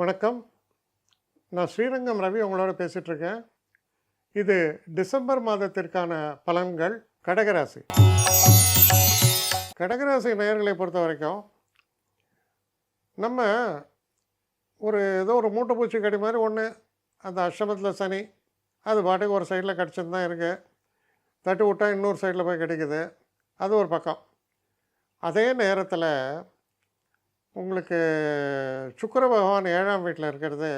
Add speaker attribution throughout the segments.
Speaker 1: வணக்கம். நான் ஸ்ரீரங்கம் ரவி உங்களோட பேசிகிட்ருக்கேன் இது டிசம்பர் மாதத்திற்கான பலன்கள் கடகராசி. கடகராசி நேயர்களை பொறுத்த வரைக்கும் நம்ம ஒரு ஏதோ ஒரு மூட்டை பூச்சி கடி மாதிரி ஒன்று அந்த அஷ்டமத்தில் சனி அது பாட்டுக்கு ஒரு சைடில் கிடச்சிட்டு தான் இருக்குது தட்டு விட்டால் இன்னொரு சைடில் போய் கிடைக்குது. அது ஒரு பக்கம். அதே நேரத்தில் உங்களுக்கு சுக்கர பகவான் ஏழாம் வீட்டில் இருக்கிறது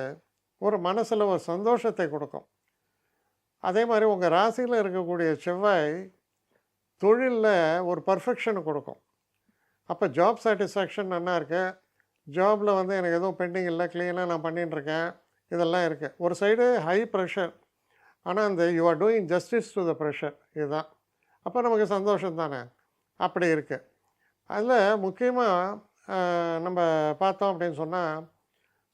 Speaker 1: ஒரு மனசில் ஒரு சந்தோஷத்தை கொடுக்கும். அதே மாதிரி உங்கள் ராசியில் இருக்கக்கூடிய செவ்வாய் தொழிலில் ஒரு பர்ஃபெக்ஷனை கொடுக்கும். அப்போ ஜாப் சாட்டிஸ்ஃபேக்ஷன் நல்லா இருக்கு. ஜாபில் வந்து எனக்கு எதுவும் பெண்டிங் இல்லை க்ளீனாக நான் பண்ணிட்டுருக்கேன் இதெல்லாம் இருக்குது ஒரு சைடு ஹை ப்ரெஷர் ஆனால் அந்த you are doing justice to the pressure இதுதான். அப்போ நமக்கு சந்தோஷம் தானே? அப்படி இருக்குது அதில் முக்கியமாக நம்ம பார்த்தோம் அப்படின்னு சொன்னால்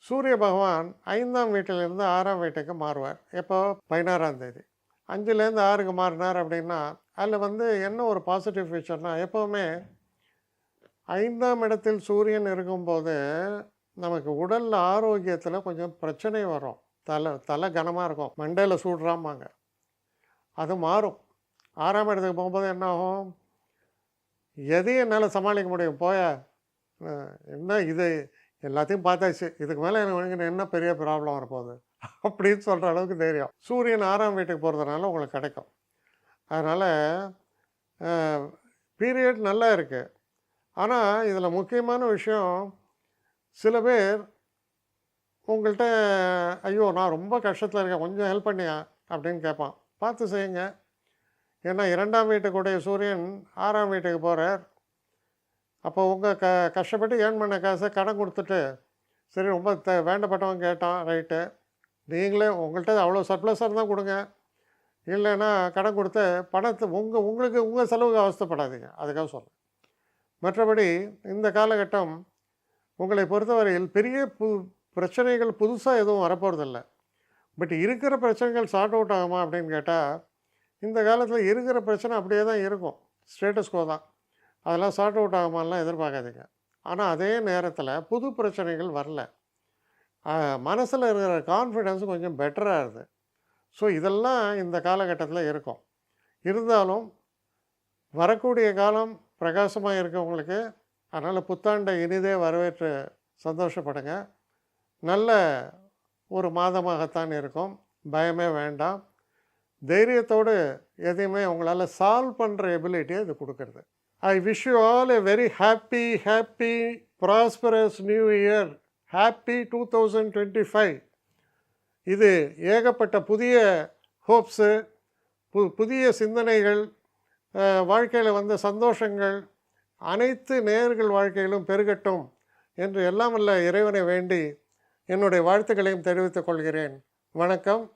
Speaker 1: சூரிய பகவான் ஐந்தாம் வீட்டிலிருந்து ஆறாம் வீட்டுக்கு மாறுவார். எப்போ? பதினாறாம் தேதி. அஞ்சுலேருந்து ஆறுக்கு மாறினார் அப்படின்னா அதில் வந்து என்ன ஒரு பாசிட்டிவ் ஃபீச்சர்னால் எப்போவுமே ஐந்தாம் இடத்தில் சூரியன் இருக்கும்போது நமக்கு உடல் ஆரோக்கியத்தில் கொஞ்சம் பிரச்சனை வரும். தலை தலை கனமாக இருக்கும். மண்டையில் சூடுறாமாங்க அது மாறும். ஆறாம் இடத்துக்கு போகும்போது என்ன ஆகும்? எதையும் என்னால் சமாளிக்க முடியும். போய? என்ன இது? எல்லாத்தையும் பார்த்தாச்சு. இதுக்கு மேலே எனக்கு என்ன பெரிய ப்ராப்ளம் வரப்போகுது? அப்படின்னு சொல்கிற அளவுக்கு தைரியம். சூரியன் ஆறாம் வீட்டுக்கு போகிறதுனால உங்களுக்கு கிடைக்கும். அதனால் பீரியட் நல்லா இருக்குது ஆனால் இதில் முக்கியமான விஷயம் சில பேர் உங்கள்கிட்ட ஐயோ நான் ரொம்ப கஷ்டத்தில் இருக்கேன் கொஞ்சம் ஹெல்ப் பண்ணியா? அப்படின்னு கேட்பான். பார்த்து செய்யுங்க. ஏன்னா இரண்டாம் வீட்டுக்குடைய சூரியன் ஆறாம் வீட்டுக்கு போகிறார் அப்போ உங்கள் க கஷ்டப்பட்டு ஏர்ன் பண்ண காசை கடன் கொடுத்துட்டு சரி ரொம்ப த வேண்டப்பட்டவன் கேட்டான் ரைட்டு நீங்களே உங்கள்கிட்ட அவ்வளோ சர்ப்ளஸாக இருந்தால் கொடுங்க. இல்லைன்னா கடன் கொடுத்து பணத்தை உங்கள் உங்களுக்கு உங்கள் செலவுக்கு அவஸ்தைப்படாதீங்க. அதுக்காக சொல்கிறேன் மற்றபடி இந்த காலகட்டம் உங்களை பொறுத்தவரையில் பெரிய பு பிரச்சனைகள் புதுசாக எதுவும் வரப்போகிறதில்ல பட் இருக்கிற பிரச்சனைகள் சார்ட் அவுட் ஆகுமா அப்படின்னு கேட்டால் இந்த காலத்தில் இருக்கிற பிரச்சனை அப்படியே தான் இருக்கும். ஸ்டேட்டஸ் கோ தான். அதெல்லாம் சார்ட் அவுட் ஆகுமான்லாம் எதிர்பார்க்காதீங்க. ஆனால் அதே நேரத்தில் புது பிரச்சனைகள் வரல. மனசில் இருக்கிற கான்ஃபிடென்ஸ் கொஞ்சம் பெட்டராக இருக்குது ஸோ இதெல்லாம் இந்த காலகட்டத்தில் இருக்கும். இருந்தாலும் வரக்கூடிய காலம் பிரகாசமாக இருக்கவங்களுக்கு அதனால் புத்தாண்டை இனிதே வரவேற்று சந்தோஷப்படுங்க. நல்ல ஒரு மாதமாகத்தான் இருக்கும். பயமே வேண்டாம். தைரியத்தோடு எதையுமே உங்களால் சால்வ் பண்ணுற எபிலிட்டியை இது கொடுக்குறது. I wish you all a very happy happy prosperous new year happy two thousand twenty five இது ஏகப்பட்ட புதிய ஹோப்ஸு பு புதிய சிந்தனைகள் வாழ்க்கையில் வந்த சந்தோஷங்கள் அனைத்து நேர்கள் வாழ்க்கையிலும் பெருகட்டும் என்று எல்லாம் இறைவனை வேண்டி என்னுடைய வாழ்த்துக்களையும் தெரிவித்துக் கொள்கிறேன். வணக்கம்.